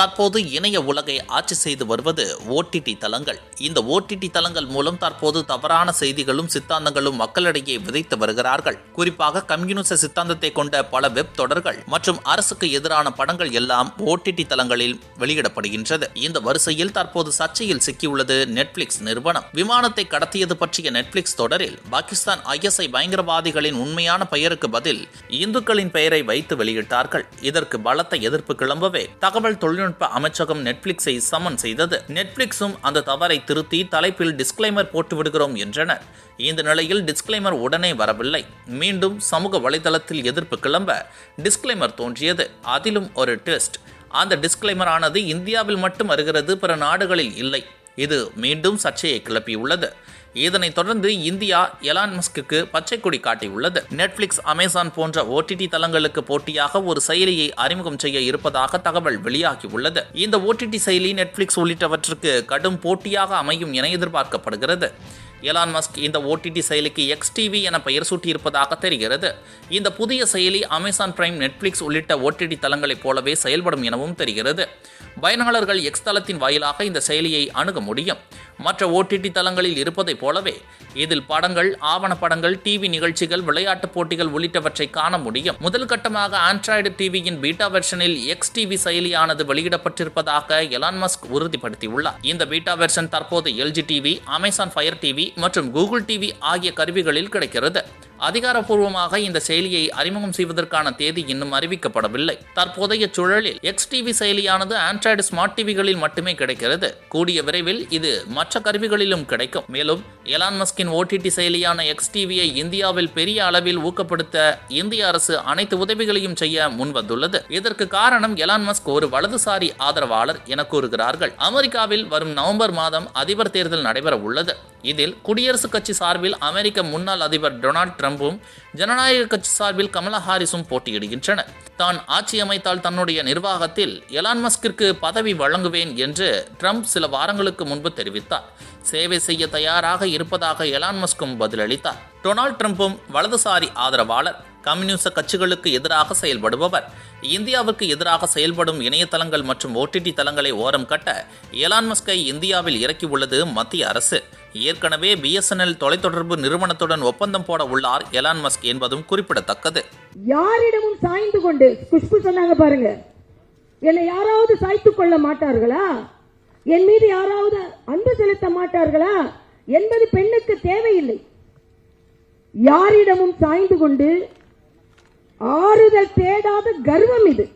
தற்போது இணைய உலகை ஆட்சி செய்து வருவது ஓடிடி தளங்கள். இந்த ஓடிடி தளங்கள் மூலம் தற்போது தவறான செய்திகளும் சித்தாந்தங்களும் மக்களிடையே விதைத்து வருகிறார்கள். குறிப்பாக கம்யூனிச சித்தாந்தத்தை கொண்ட பல வெப் தொடர்கள் மற்றும் அரசுக்கு எதிரான படங்கள் எல்லாம் ஓடிடி தளங்களில் வெளியிடப்படுகின்றது. இந்த வரிசையில் தற்போது சர்ச்சையில் சிக்கியுள்ளது நெட்ஃபிளிக்ஸ் நிறுவனம். விமானத்தை கடத்தியது பற்றிய நெட்ஃபிளிக்ஸ் தொடரில் பாகிஸ்தான் ஐஎஸ்ஐ பயங்கரவாதிகளின் உண்மையான பெயருக்கு பதில் இந்துக்களின் பெயரை வைத்து வெளியிட்டார்கள். இதற்கு பலத்த எதிர்ப்பு கிளம்பவே தகவல் தொழில்நுட்ப அமைச்சகம் நெட்ஃபிளிக்ஸை சமன் செய்தது. நெட்ஃபிளிக்ஸும் அந்த தவறை திருத்தி தலைப்பில் டிஸ்க்ளைமர் போட்டு விடுகிறோம் என்றனர். இந்த நிலையில் டிஸ்க்ளைமர் உடனே வரவில்லை. மீண்டும் சமூக வலைதளத்தில் எதிர்ப்பு கிளம்ப டிஸ்க்ளைமர் தோன்றியது. அதிலும் ஒரு டெஸ்ட் அந்த டிஸ்க்ளைமர் ஆனது இந்தியாவில் மட்டும் வருகிறது பிற நாடுகளில் இல்லை. இது மீண்டும் சர்ச்சையை கிளப்பியுள்ளது. இதனைத் தொடர்ந்து இந்தியா எலான் மஸ்க்கு பச்சை கொடி காட்டியுள்ளது. நெட்ஃபிளிக்ஸ் அமேசான் போன்ற ஓடிடி தளங்களுக்கு போட்டியாக ஒரு செயலியை அறிமுகம் செய்ய இருப்பதாக தகவல் வெளியாகியுள்ளது. இந்த ஓடிடி செயலி நெட்ஃபிளிக்ஸ் உள்ளிட்டவற்றுக்கு கடும் போட்டியாக அமையும் என எதிர்பார்க்கப்படுகிறது. எலான் மஸ்க் இந்த ஓடிடி செயலிக்கு எக்ஸ் டிவி என பெயர் சூட்டியிருப்பதாக தெரிகிறது. இந்த புதிய செயலி அமேசான் பிரைம் நெட்ஃப்ளிக்ஸ் உள்ளிட்ட ஓடிடி தளங்களைப் போலவே செயல்படும் எனவும் தெரிகிறது. பயனாளர்கள் எக்ஸ் தளத்தின் வாயிலாக இந்த செயலியை அணுக முடியும். மற்ற ஓடிடி தளங்களில் இருப்பதைப் போலவே இதில் படங்கள் ஆவணப்படங்கள் டிவி நிகழ்ச்சிகள் விளையாட்டுப் போட்டிகள் உள்ளிட்டவற்றை காண முடியும். முதல் கட்டமாக ஆண்ட்ராய்டு டிவியின் பீட்டா வெர்ஷனில் எக்ஸ் டிவி செயலியானது வெளியிடப்பட்டிருப்பதாக எலான் மஸ்க் உறுதிப்படுத்தியுள்ளார். இந்த பீட்டா வெர்ஷன் தற்போது LG TV Amazon Fire TV மற்றும் கூகுள் டிவி ஆகிய கருவிகளில் கிடைக்கிறது. அதிகாரப்பூர்வமாக இந்த செயலியை அறிமுகம் செய்வதற்கான தேதி இன்னும் அறிவிக்கப்படவில்லை. தற்போதைய சூழலில் எக்ஸ் டிவி செயலியானது ஆண்ட்ராய்டு ஸ்மார்ட் டிவிகளில் மட்டுமே கிடைக்கிறது. கூடிய விரைவில் இது மற்ற கருவிகளிலும் கிடைக்கும். மேலும் எலான் மஸ்கின் ஓடிடி செயலியான எக்ஸ் டிவியை இந்தியாவில் பெரிய அளவில் ஊக்கப்படுத்த இந்திய அரசு அனைத்து உதவிகளையும் செய்ய முன்வந்துள்ளது. இதற்கு காரணம் எலான் மஸ்க் ஒரு வலதுசாரி ஆதரவாளர் என கூறுகிறார்கள். அமெரிக்காவில் வரும் நவம்பர் மாதம் அதிபர் தேர்தல் நடைபெற உள்ளது இதில் குடியரசுக் கட்சி சார்பில் அமெரிக்க முன்னாள் அதிபர் டொனால்ட் ட்ரம்ப் ட்ரம்பும் ஜனநாயக கட்சி சார்பில் கமலா ஹாரிஸும் போட்டியிடுகின்றனர். தான் ஆட்சி அமைத்தால் தன்னுடைய நிர்வாகத்தில் எலான் மஸ்கிற்கு பதவி வழங்குவேன் என்று ட்ரம்ப் சில வாரங்களுக்கு முன்பு தெரிவித்தார். சேவை செய்ய தயாராக இருப்பதாக எலான் மஸ்கும் பதிலளித்தார். டொனால்ட் ட்ரம்ப்பும் வலதுசாரி ஆதரவாளர் கம்யூனிச கட்சிகளுக்கு எதிராக செயல்படுபவர் இந்தியாவுக்கு எதிராக செயல்படும் இணையதளங்கள் மற்றும் ஓடிடி தளங்களை ஓரம் கட்ட எலான் மஸ்கை இந்தியாவில் இறக்கியுள்ளது மத்திய அரசு. ஏற்கனவே பிஎஸ்என்எல் தொலைத்தொடர்பு நிறுவனத்துடன் ஒப்பந்தம் போட உள்ளார் எலான் மஸ்க் என்பதும் குறிப்பிடத்தக்கது. யாரிடமும் சாய்ந்து கொண்டு குஷ்பு சொன்னாங்க பாருங்க என்னை யாராவது சாய்த்து கொள்ள மாட்டார்களா? என் மீது யாராவது அன்பு செலுத்த மாட்டார்களா? என்பது பெண்ணுக்கு தேவையில்லை. யாரிடமும் சாய்ந்து கொண்டு ஆறுதல் தேடாத கர்வம் இது.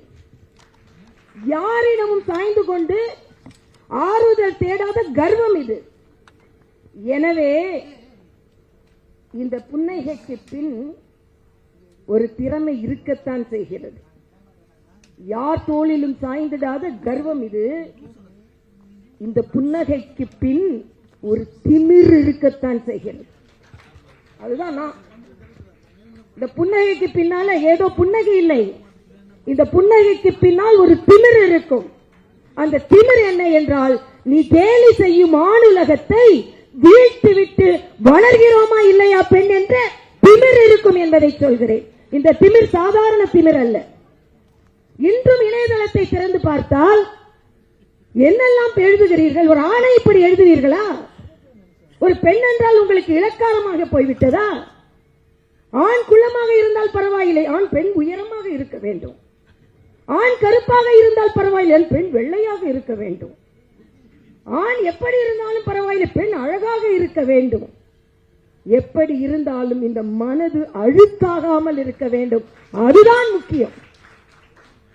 யாரிடமும் சாய்ந்து கொண்டு ஆறுதல் தேடாத கர்வம் இது. எனவே இந்த புன்னகைக்கு பின் ஒரு திறமை இருக்கத்தான் செய்கிறது. யார் தோளிலும் சாய்ந்திடாத கர்வம் இது? இந்த புன்னகைக்கு பின் ஒரு திமிர் இருக்கத்தான் செய்கிறது. அதுதான் நான். இந்த புன்னகைக்கு பின்னால ஏதோ புன்னகை இல்லை. இந்த புன்னகைக்கு பின்னால் ஒரு திமிர் இருக்கும். அந்த திமிர் என்ன என்றால் நீ கேலி செய்யும் ஆணுலகத்தை வீழ்த்து விட்டு வளர்கிறோமா இல்லையா பெண் என்ற திமிர் இருக்கும் என்பதை சொல்கிறேன். இந்த திமிர் சாதாரண திமிர் அல்ல. இன்றும் இணையதளத்தை திறந்து பார்த்தால் என்னெல்லாம் எழுதுகிறீர்கள்? ஒரு ஆணை இப்படி எழுதுவீர்களா? ஒரு பெண் என்றால் உங்களுக்கு இலக்காரமாக போய்விட்டதா? ஆண் குள்ளமாக இருந்தால் பரவாயில்லை ஆண் பெண் உயரமாக இருக்க வேண்டும். ஆண் கருப்பாக இருந்தால் பரவாயில்லை பெண் வெள்ளையாக இருக்க வேண்டும். ஆண் எப்படி இருந்தாலும் பரவாயில்லை பெண் அழகாக இருக்க வேண்டும். எப்படி இருந்தாலும் இந்த மனது அழுக்காகாமல் இருக்க வேண்டும். அதுதான் முக்கியம்.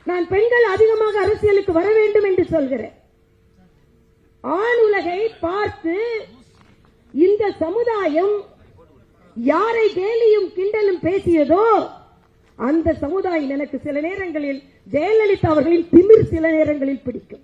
நான் பெண்கள் அதிகமாக அரசியலுக்கு வர வேண்டும் என்று சொல்கிறேன். ஆண் உலகை பார்த்து இந்த சமுதாயம் யாரை கேலியும் கிண்டலும் பேசியதோ அந்த சமுதாயம் எனக்கு சில நேரங்களில் ஜெயலலிதா அவர்களின் திமிர் சில நேரங்களில் பிடிக்கும்.